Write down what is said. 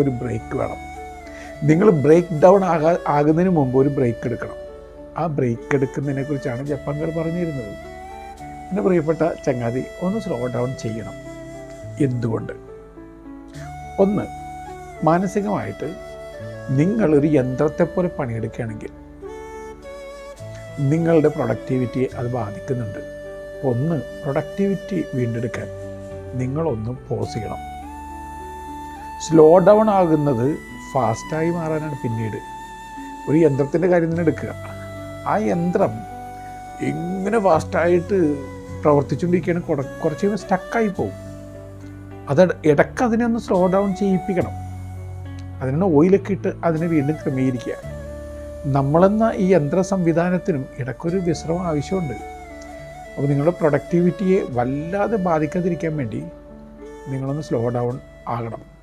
ഒരു ബ്രേക്ക് വേണം. നിങ്ങൾ ബ്രേക്ക് ഡൗൺ ആകാ ആകുന്നതിന് മുമ്പ് ഒരു ബ്രേക്ക് എടുക്കണം. ആ ബ്രേക്ക് എടുക്കുന്നതിനെ കുറിച്ചാണ് ജപ്പാൻകാർ പറഞ്ഞിരുന്നത്. എന്റെ പ്രിയപ്പെട്ട ചങ്ങാതി ഒന്ന് സ്ലോ ഡൗൺ ചെയ്യണം. എന്തുകൊണ്ട്? ഒന്ന് മാനസികമായിട്ട് നിങ്ങളൊരു യന്ത്രത്തെ പോലെ പണിയെടുക്കുകയാണെങ്കിൽ നിങ്ങളുടെ പ്രൊഡക്ടിവിറ്റിയെ അത് ബാധിക്കുന്നുണ്ട്. ഒന്ന് പ്രൊഡക്ടിവിറ്റി വീണ്ടെടുക്കാൻ നിങ്ങളൊന്ന് പോസ് ചെയ്യണം. സ്ലോ ഡൗൺ ആകുന്നത് ഫാസ്റ്റായി മാറാനാണ് പിന്നീട്. ഒരു യന്ത്രത്തിന്റെ കാര്യം തന്നെ എടുക്കുക. ആ യന്ത്രം ഇങ്ങനെ ഫാസ്റ്റായിട്ട് പ്രവർത്തിച്ചുകൊണ്ടിരിക്കുകയാണ്. കുറ കുറച്ച് കഴിയുമ്പോൾ സ്റ്റക്കായി പോകും. അത് ഇടയ്ക്ക് അതിനെ ഒന്ന് സ്ലോ ഡൗൺ ചെയ്യിപ്പിക്കണം. അതിനാണ് ഓയിലൊക്കെ ഇട്ട് അതിനെ വീണ്ടും ക്രമീകരിക്കുക. നമ്മളെന്ന ഈ യന്ത്ര സംവിധാനത്തിനും ഇടയ്ക്കൊരു വിശ്രമം ആവശ്യമുണ്ട്. അപ്പോൾ നിങ്ങളുടെ പ്രൊഡക്ടിവിറ്റിയെ വല്ലാതെ ബാധിക്കാതിരിക്കാൻ വേണ്ടി നിങ്ങളൊന്ന് സ്ലോ ഡൗൺ ആകണം.